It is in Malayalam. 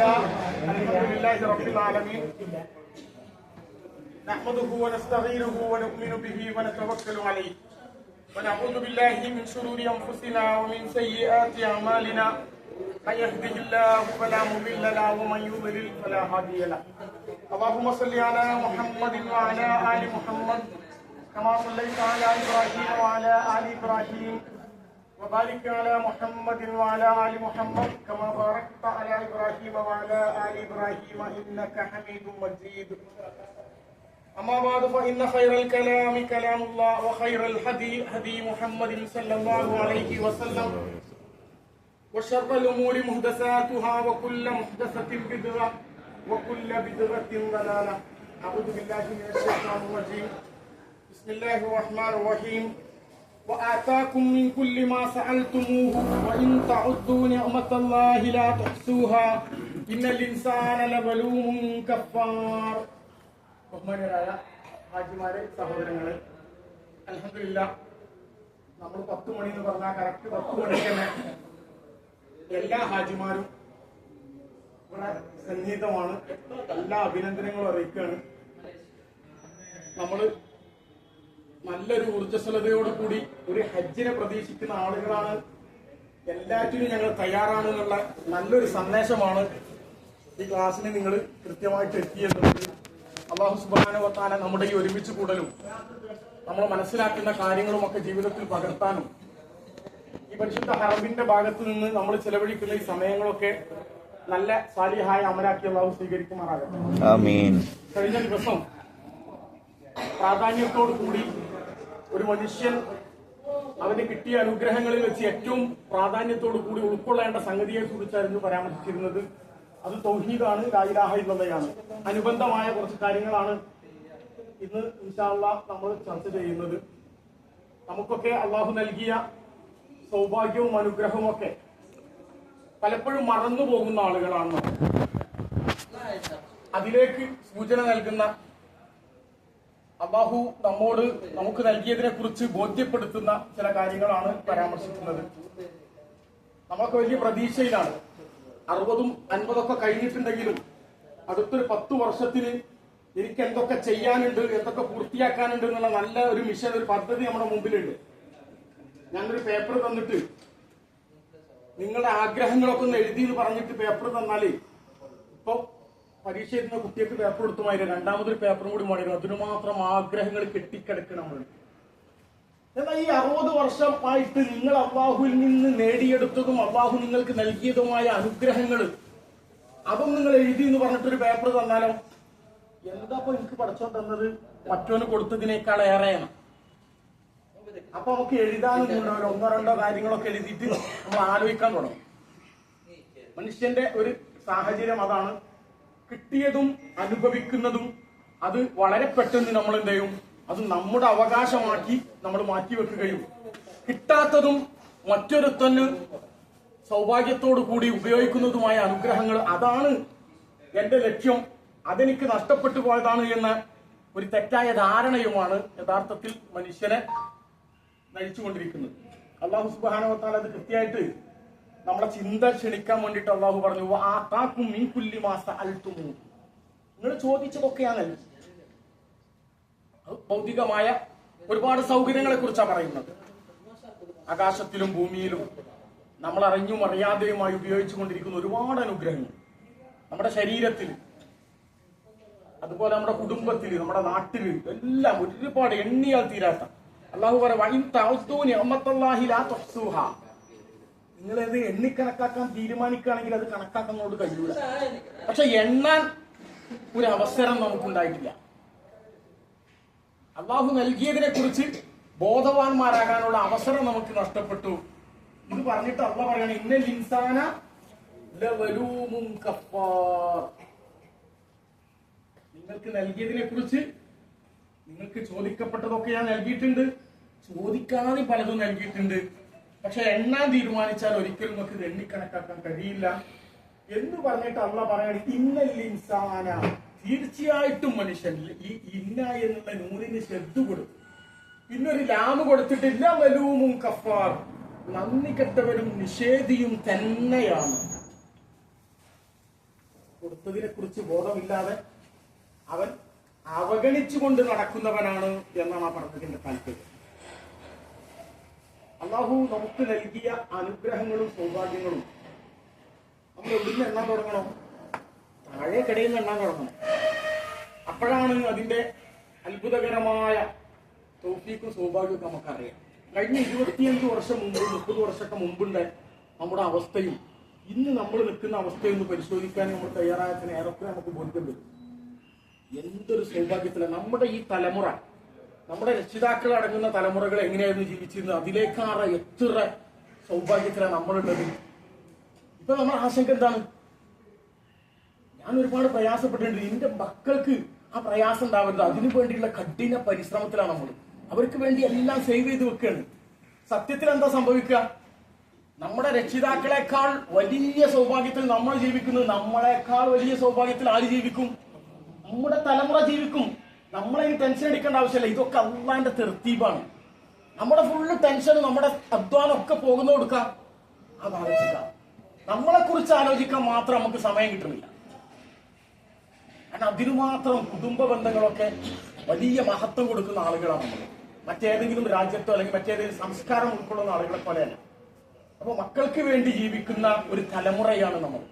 لله الحمد لله رب العالمين. نحمده ونستعينه ونؤمن به ونتوكل عليه. ونعوذ بالله من شرور أنفسنا ومن سيئات أعمالنا. من يهده الله فلا مضل له ومن يضلل فلا هادي له. اللهم صل على محمد وعلى آل محمد كما صليت على إبراهيم وعلى آل إبراهيم. وبارك على محمد وعلى آل محمد كما باركت على إبراهيم وعلى آل إبراهيم إنك حميد مجيد. أما بعد فإن خير الكلام كلام الله وخير الهدي هدي محمد صلى الله عليه وسلم. وشر الأمور محدثاتها وكل محدثة بدعة وكل بدعة ضلالة. أعوذ بالله من الشيطان الرجيم. بسم الله الرحمن الرحيم. وآتاكم من كل ما سألتموه وإن تعدوا نعمة الله لا تحصوها إن الإنسان لظلوم كفار ബഹുമാനരായ ഹാജിമാരെ സഹോദരങ്ങളെ അലഹമില്ല നമ്മൾ പത്ത് മണി എന്ന് പറഞ്ഞാൽ കറക്റ്റ് പത്ത് മണിക്ക് തന്നെ എല്ലാ ഹാജിമാരും ഇവിടെ സന്നിഹിതമാണ് എല്ലാ അഭിനന്ദനങ്ങളും അറിയിക്കുകയാണ് നമ്മള് നല്ലൊരു ഊർജസ്വലതയോട് കൂടി ഒരു ഹജ്ജിനെ പ്രതീക്ഷിക്കുന്ന ആളുകളാണ്. എല്ലാറ്റിനും ഞങ്ങൾ തയ്യാറാണ് എന്നുള്ള നല്ലൊരു സന്ദേശമാണ് ഈ ക്ലാസ്സിന് നിങ്ങൾ കൃത്യമായിട്ട് എത്തിയെന്നുള്ളത് അള്ളാഹു സുബാനുവത്താന നമ്മുടെ ഈ ഒരുമിച്ച് കൂടലും നമ്മൾ മനസ്സിലാക്കുന്ന കാര്യങ്ങളുമൊക്കെ ജീവിതത്തിൽ പകർത്താനും ഈ പരിശുദ്ധ ഹറബിന്റെ ഭാഗത്ത് നിന്ന് നമ്മൾ ചെലവഴിക്കുന്ന ഈ സമയങ്ങളൊക്കെ നല്ല സാലിഹായ അമലാക്കി അള്ളാഹു സ്വീകരിക്കുമാറാകട്ടെ. കഴിഞ്ഞ ദിവസം പ്രാധാന്യത്തോടു കൂടി ഒരു മനുഷ്യൻ അവന് കിട്ടിയ അനുഗ്രഹങ്ങളിൽ വെച്ച് ഏറ്റവും പ്രാധാന്യത്തോടു കൂടി ഉൾക്കൊള്ളേണ്ട സംഗതിയെ കുറിച്ചായിരുന്നു പരാമർശിച്ചിരുന്നത്. അത് തൗഹീദാണ് ലായിലാഹ ഇല്ലതയാണ് അനുബന്ധമായ കുറച്ച് കാര്യങ്ങളാണ് ഇന്ന് ഇൻഷാല്ല നമ്മൾ ചർച്ച ചെയ്യുന്നത്. നമുക്കൊക്കെ അള്ളാഹു നൽകിയ സൗഭാഗ്യവും അനുഗ്രഹവും ഒക്കെ പലപ്പോഴും മറന്നു പോകുന്ന ആളുകളാണ് അതിലേക്ക് സൂചന നൽകുന്ന അള്ളാഹു നമ്മോട് നമുക്ക് നൽകിയതിനെ കുറിച്ച് ബോധ്യപ്പെടുത്തുന്ന ചില കാര്യങ്ങളാണ് പരാമർശിക്കുന്നത്. നമ്മളൊക്കെ വലിയ പ്രതീക്ഷയിലാണ്. അറുപതും അൻപതൊക്കെ കഴിഞ്ഞിട്ടുണ്ടെങ്കിലും അടുത്തൊരു പത്ത് വർഷത്തിൽ എനിക്ക് എന്തൊക്കെ ചെയ്യാനുണ്ട് എന്തൊക്കെ പൂർത്തിയാക്കാനുണ്ട് എന്നുള്ള നല്ല ഒരു മിഷൻ ഒരു പദ്ധതി നമ്മുടെ മുമ്പിലുണ്ട്. ഞാനൊരു പേപ്പർ തന്നിട്ട് നിങ്ങളുടെ ആഗ്രഹങ്ങളൊക്കെ ഒന്ന് എഴുതി എന്ന് പറഞ്ഞിട്ട് പേപ്പർ തന്നാൽ ഇപ്പൊ പരീക്ഷ എഴുതുന്ന കുട്ടികൾക്ക് പേപ്പർ കൊടുത്തുമായിരുന്നു രണ്ടാമതൊരു പേപ്പറും കൂടി മാറി അതിനു മാത്രം ആഗ്രഹങ്ങൾ നമ്മൾ എന്നാൽ ഈ അറുപത് വർഷമായിട്ട് നിങ്ങൾ അള്ളാഹുവിൽ നിന്ന് നേടിയെടുത്തതും അള്ളാഹു നിങ്ങൾക്ക് നൽകിയതുമായ അനുഗ്രഹങ്ങൾ അതും നിങ്ങൾ എഴുതി എന്ന് പറഞ്ഞിട്ടൊരു പേപ്പർ തന്നാലോ? എന്താ എനിക്ക് പഠിച്ചോ തന്നത്? മറ്റോന് കൊടുത്തതിനേക്കാൾ ഏറെയാണ്. അപ്പൊ നമുക്ക് എഴുതാനും ഒന്നോ രണ്ടോ കാര്യങ്ങളൊക്കെ എഴുതിയിട്ട് നമ്മൾ ആലോചിക്കാൻ തുടങ്ങും. മനുഷ്യന്റെ ഒരു സാഹചര്യം അതാണ്. കിട്ടിയതും അനുഭവിക്കുന്നതും അത് വളരെ പെട്ടെന്ന് നമ്മൾ എന്ത് ചെയ്യും? അത് നമ്മുടെ അവകാശമാക്കി നമ്മൾ മാറ്റി വെക്കുകയും കിട്ടാത്തതും മറ്റൊരുത്തന് സൗഭാഗ്യത്തോടു കൂടി ഉപയോഗിക്കുന്നതുമായ അനുഗ്രഹങ്ങൾ അതാണ് എന്റെ ലക്ഷ്യം. അതെനിക്ക് നഷ്ടപ്പെട്ടു പോയതാണ് എന്ന ഒരു തെറ്റായ ധാരണയുമാണ് യഥാർത്ഥത്തിൽ മനുഷ്യനെ നയിച്ചുകൊണ്ടിരിക്കുന്നത്. അള്ളാഹു സുബാനവത്താൽ അത് കൃത്യമായിട്ട് നമ്മളെ ചിന്ത ക്ഷണിക്കാൻ വേണ്ടിയിട്ട് അള്ളാഹു പറഞ്ഞു ആത്താക്കും മീൻ കുല്ലി മാസ അൽത്തുമു നിങ്ങൾ ചോദിച്ചതൊക്കെയാണ്. ഭൗതികമായ ഒരുപാട് സൗകര്യങ്ങളെ കുറിച്ചാണ് പറയുന്നത്. ആകാശത്തിലും ഭൂമിയിലും നമ്മൾ അറിഞ്ഞും അറിയാതെയുമായി ഉപയോഗിച്ചു കൊണ്ടിരിക്കുന്ന ഒരുപാട് അനുഗ്രഹങ്ങൾ. നമ്മുടെ ശരീരത്തിൽ അതുപോലെ നമ്മുടെ കുടുംബത്തിൽ നമ്മുടെ നാട്ടിൽ എല്ലാം ഒരുപാട് എണ്ണിയാൽ തീരാത്ത. അള്ളാഹു പറയാ നിങ്ങളത് എണ്ണിക്കണക്കാക്കാൻ തീരുമാനിക്കുകയാണെങ്കിൽ അത് കണക്കാക്കുന്നതോട് കഴിയൂല. പക്ഷെ എണ്ണാൻ ഒരു അവസരം നമുക്കുണ്ടായിട്ടില്ല. അള്ളാഹു നൽകിയതിനെ കുറിച്ച് ബോധവാന്മാരാകാനുള്ള അവസരം നമുക്ക് നഷ്ടപ്പെട്ടു. ഇത് പറഞ്ഞിട്ട് അള്ള പറയാണ് ഇന്ന ലിൻസാന നിങ്ങൾക്ക് നൽകിയതിനെ കുറിച്ച് നിങ്ങൾക്ക് ചോദിക്കപ്പെട്ടതൊക്കെ ഞാൻ നൽകിയിട്ടുണ്ട്. ചോദിക്കാതെ പലതും നൽകിയിട്ടുണ്ട്. പക്ഷെ എണ്ണാൻ തീരുമാനിച്ചാൽ ഒരിക്കലും നമുക്ക് എണ്ണിക്കണക്കാക്കാൻ കഴിയില്ല. എന്ന് പറഞ്ഞിട്ട് അള്ള പറയണ ഇന്നൽ ഇൻസാന. തീർച്ചയായിട്ടും മനുഷ്യൻ ഈ ഇന്ന എന്നുള്ള നൂറിന് ശ്രദ്ധ കൊടുത്തു. പിന്നൊരു ലാമ് കൊടുത്തിട്ടില്ല വലൂമും കഫാർ. നന്ദി കെട്ടവരും നിഷേധിയും തന്നെയാണ്. കൊടുത്തതിനെ കുറിച്ച് ബോധമില്ലാതെ അവൻ അവഗണിച്ചുകൊണ്ട് നടക്കുന്നവനാണ് എന്നാണ് ആ പറഞ്ഞതിന്റെ താല്പര്യം. അള്ളാഹു നമുക്ക് നൽകിയ അനുഗ്രഹങ്ങളും സൗഭാഗ്യങ്ങളും. നമ്മൾ എവിടുന്ന് എണ്ണാൻ തുടങ്ങണം. താഴെ കടയിൽ നിന്ന് എണ്ണാൻ തുടങ്ങണം. അപ്പോഴാണ് അതിന്റെ അത്ഭുതകരമായ തോഫീക്കും സൗഭാഗ്യമൊക്കെ നമുക്കറിയാം. കഴിഞ്ഞ ഇരുപത്തിയഞ്ച് വർഷം മുമ്പ് മുപ്പത് വർഷമൊക്കെ മുമ്പുണ്ട് നമ്മുടെ അവസ്ഥയും. ഇന്ന് നമ്മൾ നിൽക്കുന്ന അവസ്ഥയും ഒന്ന് പരിശോധിക്കാൻ നമ്മൾ തയ്യാറായതിന് ഏറെ നമുക്ക് ബോധ്യം വരും. എന്തൊരു സൗഭാഗ്യത്തിലാണ് നമ്മുടെ ഈ തലമുറ നമ്മുടെ രക്ഷിതാക്കൾ അടങ്ങുന്ന തലമുറകൾ എങ്ങനെയായിരുന്നു ജീവിച്ചിരുന്നത്? അതിലേക്കാറ് എത്ര സൗഭാഗ്യത്തിലാണ് നമ്മളുള്ളത്? ഇപ്പൊ നമ്മുടെ ആശങ്ക എന്താണ്? ഞാൻ ഒരുപാട് പ്രയാസപ്പെട്ടിട്ടുണ്ട്. എന്റെ മക്കൾക്ക് ആ പ്രയാസം ഉണ്ടാവരുത്. അതിനു വേണ്ടിയുള്ള കഠിന പരിശ്രമത്തിലാണ് നമ്മൾ അവർക്ക് വേണ്ടി എല്ലാം സേവ് ചെയ്ത് വെക്കുകയാണ്. സത്യത്തിൽ എന്താ സംഭവിക്കുക? നമ്മുടെ രക്ഷിതാക്കളെക്കാൾ വലിയ സൗഭാഗ്യത്തിൽ നമ്മൾ ജീവിക്കുന്നത്. നമ്മളെക്കാൾ വലിയ സൗഭാഗ്യത്തിൽ ആര് ജീവിക്കും? നമ്മുടെ തലമുറ ജീവിക്കും. നമ്മളെ ഈ ടെൻഷൻ അടിക്കേണ്ട ആവശ്യമില്ല. ഇതൊക്കെ അള്ളാന്റെ തെർത്തീപാണ് നമ്മുടെ ഫുള്ള് ടെൻഷൻ നമ്മുടെ അധ്വാനം ഒക്കെ പോകുന്ന കൊടുക്കാം. അത് ആലോചിക്കാം. നമ്മളെ കുറിച്ച് ആലോചിക്കാൻ മാത്രം നമുക്ക് സമയം കിട്ടുന്നില്ല. കാരണം അതിനു മാത്രം കുടുംബ ബന്ധങ്ങളൊക്കെ വലിയ മഹത്വം കൊടുക്കുന്ന ആളുകളാണ് നമ്മൾ മറ്റേതെങ്കിലും രാജ്യത്തോ അല്ലെങ്കിൽ മറ്റേതെങ്കിലും സംസ്കാരം ഉൾക്കൊള്ളുന്ന ആളുകളെ പോലെയല്ല. അപ്പൊ മക്കൾക്ക് വേണ്ടി ജീവിക്കുന്ന ഒരു തലമുറയാണ് നമ്മൾ.